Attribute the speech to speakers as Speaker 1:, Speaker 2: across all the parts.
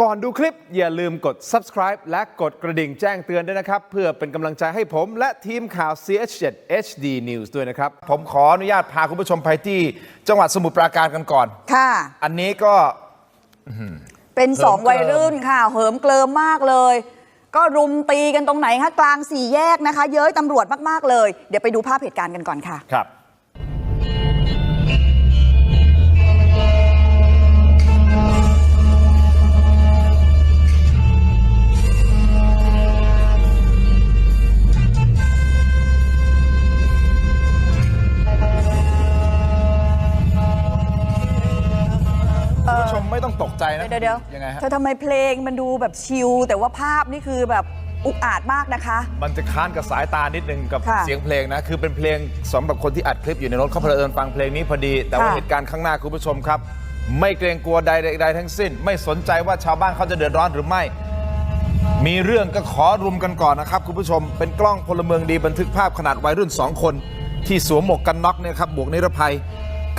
Speaker 1: ก่อนดูคลิปอย่าลืมกด subscribe และกดกระดิ่งแจ้งเตือนด้วยนะครับ เพื่อเป็นกำลังใจให้ผมและทีมข่าว CH7 HD News ด้วยนะครับ
Speaker 2: ผมขออนุญาตพาคุณผู้ชมไปที่ จังหวัดสมุทรปราการกันก่อน
Speaker 3: ค่ะ
Speaker 2: อันนี้ก็
Speaker 3: เป็นสอง
Speaker 2: เหิมเกลิม
Speaker 3: วัยรุ่นค่ะ เหิมเกลิมมากเลย ก็รุมตีกันตรงไหนคะกลางสี่แยกนะคะ เย้ยตำรวจมาก ๆ เลย เดี๋ยวไปดูภาพเหตุการณ์กันก่อนค่ะ
Speaker 2: ครับ ไม่ต้องตกใจนะ
Speaker 3: เดี๋ยวเดี๋ยว
Speaker 2: ยังไงฮะ
Speaker 3: เธอทำไมเพลงมันดูแบบชิลแต่ว่าภาพนี่คือแบบอุกอาจมากนะคะ
Speaker 2: มันจะค้านกับสายตานิดนึงกับ
Speaker 3: ค่ะ
Speaker 2: เสียงเพลงนะ คือเป็นเพลงสำหรับคนที่อัดคลิปอยู่ในรถเขาเพลินฟังเพลงนี้พอดี แต่ว่า
Speaker 3: ค่ะ
Speaker 2: เหตุการณ์ข้างหน้าคุณผู้ชมครับ ไม่เกรงกลัวใดใดๆทั้งสิ้น ไม่สนใจว่าชาวบ้านเขาจะเดือดร้อนหรือไม่ มีเรื่องก็ขอรุมกันก่อนนะครับคุณผู้ชม เป็นกล้องพลเมืองดีบันทึกภาพขนาดวัยรุ่น 2 คน ที่สวมหมวกกันน็อกเนี่ยครับหมวกนิรภัย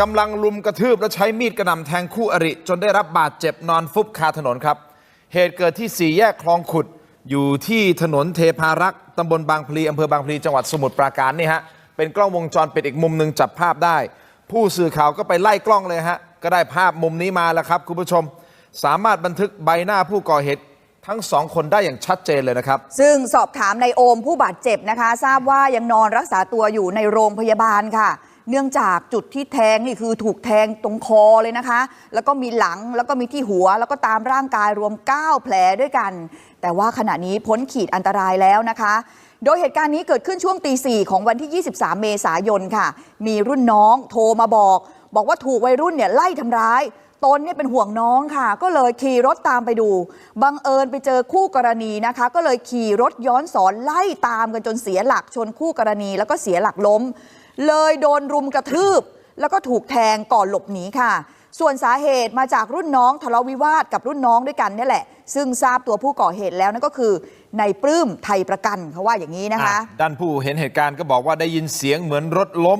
Speaker 2: กำลังลุมกระทืบและใช้มีดกระหน่ำแทงคู่อริ จนได้รับบาดเจ็บนอนฟุบคาถนนครับ เหตุเกิดที่สี่แยกคลองขุด อยู่ที่ถนนเทพารักษ์ตำบลบางพลีอำเภอบางพลีจังหวัดสมุทรปราการนี่ฮะเป็นกล้องวงจรปิดอีกมุมหนึ่งจับภาพได้ ผู้สื่อข่าวก็ไปไล่กล้องเลยฮะก็ได้ภาพมุมนี้มาแล้วครับคุณผู้ชม สามารถบันทึกใบหน้าผู้ก่อเหตุทั้งสองคนได้อย่างชัดเจนเลยนะครับ
Speaker 3: ซึ่งสอบถามในายโอมผู้บาดเจ็บนะคะ ทราบว่ายังนอนรักษาตัวอยู่ในโรงพยาบาลค่ะ เนื่องจากจุดที่แทงนี่คือถูกแทงตรงคอเลยนะคะ แล้วก็มีหลังแล้วก็มีที่หัว แล้วก็ตามร่างกายรวม 9 แผลด้วยกัน แต่ว่าขณะนี้พ้นขีดอันตรายแล้วนะคะ โดยเหตุการณ์นี้เกิดขึ้นช่วงตีสี่ของวันที่ 23 เมษายนค่ะ มีรุ่นน้องโทรมาบอก บอกว่าถูกวัยรุ่นเนี่ยไล่ทำร้าย ตนเนี่ยเป็นห่วงน้องค่ะ ก็เลยขี่รถตามไปดู บังเอิญไปเจอคู่กรณีนะคะ ก็เลยขี่รถย้อนสอนไล่ตามกันจนเสียหลักชนคู่กรณี แล้วก็เสียหลักล้ม เลยโดนรุมกระทืบ แล้วก็ถูกแทงก่อนหลบหนีค่ะ ส่วนสาเหตุมาจากรุ่นน้องทะเลาะวิวาทกับรุ่นน้องด้วยกันนี่แหละ ซึ่งทราบตัวผู้ก่อเหตุแล้วนั่นก็คือในปลื้มไทยประกันเขาว่าอย่างนี้นะคะะ
Speaker 2: ด้านผู้เห็นเหตุการณ์ก็บอกว่าได้ยินเสียงเหมือนรถล้ม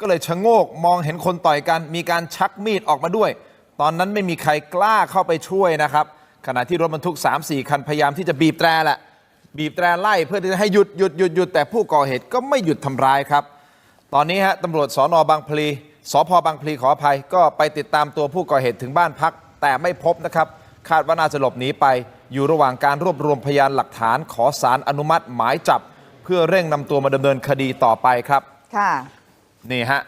Speaker 2: ก็เลยชะโงกมองเห็นคนต่อยกัน มีการชักมีดออกมาด้วย ตอนนั้นไม่มีใครกล้าเข้าไปช่วยนะครับ ขณะที่รถบรรทุก 3-4 คันพยายามที่จะบีบแตรแหละบีบแตรไล่เพื่อที่จะให้หยุดหยุดหยุดหยุดแต่ผู้ก่อเหตุก็ไม่หยุดทำร้ายครับ ตอนนี้ฮะตำรวจสอนอบางพลีสพบางพลีขออภัยก็ไปติดตามตัวผู้ก่อเหตุถึงบ้านพัก แต่ไม่พบนะครับ คาดว่าน่าจะหลบหนีไป อยู่ระหว่างการรวบรวมพยานหลักฐานขอสารอนุมัติหมายจับ เพื่อเร่งนำตัวมาดำเนินคดีต่อไปครับ
Speaker 3: ค่ะ
Speaker 2: นี่ฮะ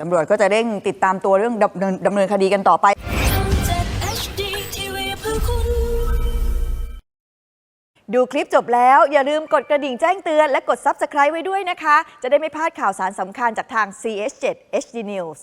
Speaker 3: ตำรวจก็จะเร่งติดตามตัวเรื่องดำเนินดำเนินคดีกันต่อไปดูคลิปจบแล้วอย่าลืมกดกระดิ่งแจ้งเตือนและกด Subscribe ไว้ด้วยนะคะ จะได้ไม่พลาดข่าวสารสำคัญจากทาง CS7 HD News